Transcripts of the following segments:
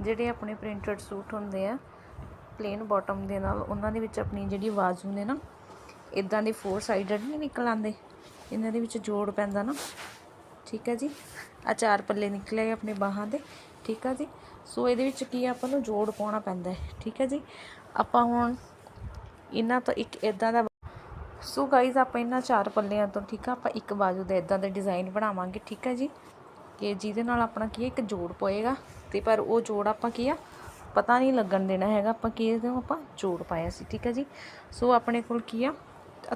ਜਿਹੜੇ ਆਪਣੇ printed suit ਹੁੰਦੇ ਆ ਪਲੇਨ ਬਾਟਮ ਦੇ ਨਾਲ, ਉਹਨਾਂ ਦੇ ਵਿੱਚ ਆਪਣੀ ਜਿਹੜੀ ਬਾਜ਼ੂ ਨੇ ਨਾ ਇਦਾਂ ਦੇ ਫੋਰ ਸਾਈਡਡ ਨਹੀਂ ਨਿਕਲ ਆਉਂਦੇ, ਇਹਨਾਂ ਦੇ ਵਿੱਚ ਜੋੜ ਪੈਂਦਾ ਨਾ, ਠੀਕ ਹੈ ਜੀ? ਆ ਚਾਰ ਪੱਲੇ ਨਿਕਲੇ ਆਪਣੇ ਬਾਹਾਂ ਦੇ, ਠੀਕ ਹੈ ਜੀ? ਸੋ ਇਹਦੇ ਵਿੱਚ ਕੀ ਆਪਾਂ ਨੂੰ ਜੋੜ ਪਾਉਣਾ ਪੈਂਦਾ ਹੈ, ਠੀਕ ਹੈ ਜੀ? ਆਪਾਂ ਹੁਣ ਇਹਨਾਂ ਤੋਂ ਇੱਕ ਇਦਾਂ ਦਾ ਸੋ ਗਾਈਜ਼ ਆਪਾਂ ਇਹਨਾਂ ਚਾਰ ਪੱਲਿਆਂ ਤੋਂ, ਠੀਕ ਆ, ਆਪਾਂ ਇੱਕ ਬਾਜੂ ਦਾ ਇਦਾਂ ਦਾ ਡਿਜ਼ਾਈਨ ਬਣਾਵਾਂਗੇ, ਠੀਕ ਹੈ ਜੀ? ਕਿ ਜਿਹਦੇ ਨਾਲ ਆਪਣਾ ਕੀ ਹੈ ਇੱਕ ਜੋੜ ਪਏਗਾ। ਤੇ ਪਰ ਉਹ ਜੋੜ ਆਪਾਂ ਕੀ ਆ? ਪਤਾ ਨਹੀਂ ਲੱਗਣ ਦੇਣਾ ਹੈਗਾ, ਆਪਾਂ ਕੀ ਇਹਦੇ ਆਪਾਂ ਜੋੜ ਪਾਇਆ ਸੀ, ਠੀਕ ਹੈ ਜੀ? ਸੋ ਆਪਣੇ ਕੋਲ ਕੀ ਆ?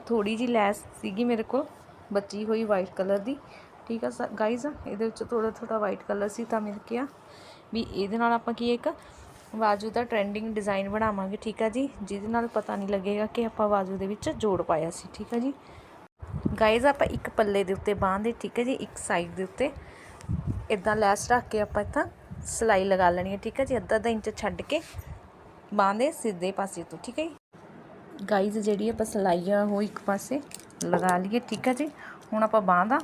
ਥੋੜੀ ਜੀ ਲੈਸ ਸੀਗੀ ਮੇਰੇ ਕੋਲ, ਬਚੀ ਹੋਈ ਵਾਈਟ ਕਲਰ ਦੀ, ਠੀਕ ਆ ਗਾਈਜ਼ ਇਹਦੇ ਵਿੱਚ ਥੋੜਾ ਥੋੜਾ ਵਾਈਟ ਕਲਰ ਸੀ ਤਾਂ ਮੇਰੇ ਕੀ ਆ ਵੀ ਇਹਦੇ ਨਾਲ ਆਪਾਂ ਕੀ ਇੱਕ ਬਾਜੂ ਦਾ ਟ੍ਰੈਂਡਿੰਗ ਡਿਜ਼ਾਈਨ ਬਣਾਵਾਂਗੇ, ਠੀਕ ਆ ਜੀ? ਜਿਹਦੇ ਨਾਲ ਪਤਾ ਨਹੀਂ ਲੱਗੇਗਾ ਕਿ ਆਪਾਂ ਬਾਜੂ ਦੇ ਵਿੱਚ ਜੋੜ ਪਾਇਆ ਸੀ, ਠੀਕ ਆ ਜੀ? ਗਾਈਜ਼ ਆਪਾਂ ਇੱਕ ਪੱਲੇ ਦੇ ਉੱਤੇ ਬਾਂਹ ਦੇ, ਠੀਕ ਹੈ ਜੀ? ਇੱਕ ਸਾਈਡ ਦੇ ਉੱਤੇ ਇਦਾਂ ਲੈਸ ਰੱਖ ਕੇ ਆਪਾਂ ਇੱਥਾਂ ਸਿਲਾਈ ਲਗਾ ਲੈਣੀ ਹੈ, ਠੀਕ ਹੈ ਜੀ? ਅੱਧਾ ਅੱਧਾ ਇੰਚ ਛੱਡ ਕੇ ਬਾਂਹ ਦੇ ਸਿੱਧੇ ਪਾਸੇ ਤੋਂ, ਠੀਕ ਹੈ ਜੀ? ਗਾਈਜ਼ ਜਿਹੜੀ ਆਪਾਂ ਸਿਲਾਈ ਆ ਉਹ ਇੱਕ ਪਾਸੇ ਲਗਾ ਲਈਏ, ਠੀਕ ਹੈ ਜੀ? ਹੁਣ ਆਪਾਂ ਬਾਂਹ ਦਾ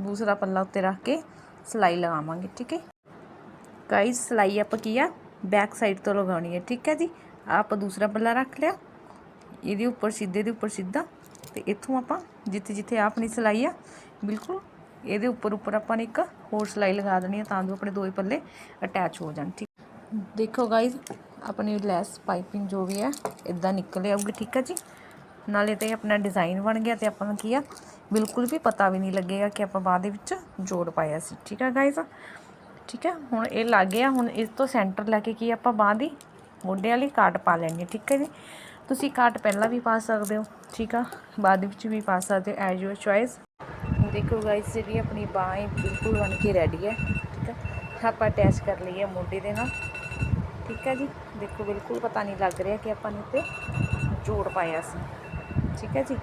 ਦੂਸਰਾ ਪੱਲਾ ਉੱਤੇ ਰੱਖ ਕੇ ਸਿਲਾਈ ਲਗਾਵਾਂਗੇ, ਠੀਕ ਹੈ? ਗਾਈਜ਼ ਸਿਲਾਈ ਆਪਾਂ ਕੀ ਆ? ਬੈਕ ਸਾਈਡ ਤੋਂ ਲਗਾਉਣੀ ਹੈ, ਠੀਕ ਹੈ ਜੀ? ਆਪਾਂ ਦੂਸਰਾ ਪੱਲਾ ਰੱਖ ਲਿਆ। ਇਹਦੇ ਉੱਪਰ ਸਿੱਧੇ ਦੇ ਉੱਪਰ ਸਿੱਧਾ ਤੇ ਇੱਥੋਂ ਆਪਾਂ ਜਿੱਥੇ ਜਿੱਥੇ ਆਪਣੀ ਸਿਲਾਈ ਆ, ਬਿਲਕੁਲ ਇਹਦੇ ਉੱਪਰ ਉੱਪਰ ਆਪਾਂ ਨੇ ਇੱਕ ਹੋਰ ਸਿਲਾਈ ਲਗਾ ਦੇਣੀ ਹੈ ਤਾਂ ਜੋ ਆਪਣੇ ਦੋਏ ਪੱਲੇ ਅਟੈਚ ਹੋ ਜਾਣ, ਠੀਕ? ਦੇਖੋ ਗਾਇਜ਼ ਆਪਣੀ ਲੈਸ ਪਾਈਪਿੰਗ ਜੋ ਵੀ ਹੈ ਇਦਾਂ ਨਿਕਲ ਆਊਗੀ, ਠੀਕ ਹੈ ਜੀ? ਨਾਲੇ ਤੇ ਆਪਣਾ ਡਿਜ਼ਾਈਨ ਬਣ ਗਿਆ ਤੇ ਆਪਾਂ ਨੂੰ ਕੀ ਆ, ਬਿਲਕੁਲ ਵੀ ਪਤਾ ਵੀ ਨਹੀਂ ਲੱਗੇਗਾ ਕਿ ਆਪਾਂ ਬਾਅਦ ਦੇ ਵਿੱਚ ਜੋੜ ਪਾਇਆ ਸੀ, ਠੀਕ ਹੈ ਗਾਇਜ਼ ਠੀਕ ਹੈ ਹੁਣ ਇਹ ਲੱਗ ਗਿਆ, ਹੁਣ ਇਸ ਤੋਂ ਸੈਂਟਰ ਲੈ ਕੇ ਕੀ ਆਪਾਂ ਬਾਂਹ ਦੀ ਮੋਢੇ ਵਾਲੀ ਕਾਟ ਪਾ ਲੈਣੀ ਹੈ ਠੀਕ ਹੈ ਜੀ? ਤੁਸੀਂ ਕਾਟ ਪਹਿਲਾਂ ਵੀ ਪਾ ਸਕਦੇ ਹੋ, ਠੀਕ ਆ? ਬਾਅਦ ਵਿੱਚ ਵੀ ਪਾ ਸਕਦੇ ਹੋ ਐਜ਼ ਯੂਰ ਚੋਇਸ ਦੇਖੋ ਗਾਇਸ ਜਿਹੜੀ ਆਪਣੀ ਬਾਂਹ ਹੈ ਬਿਲਕੁਲ ਬਣ ਕੇ ਰੈਡੀ ਹੈ, ਠੀਕ ਹੈ? ਆਪਾਂ ਅਟੈਚ ਕਰ ਲਈਏ ਮੋਢੇ ਦੇ ਨਾਲ, ਠੀਕ ਹੈ ਜੀ? ਦੇਖੋ ਬਿਲਕੁਲ ਪਤਾ ਨਹੀਂ ਲੱਗ ਰਿਹਾ ਕਿ ਆਪਾਂ ਨੇ ਤੇ ਜੋੜ ਪਾਇਆ ਸੀ, ਠੀਕ ਹੈ ਜੀ?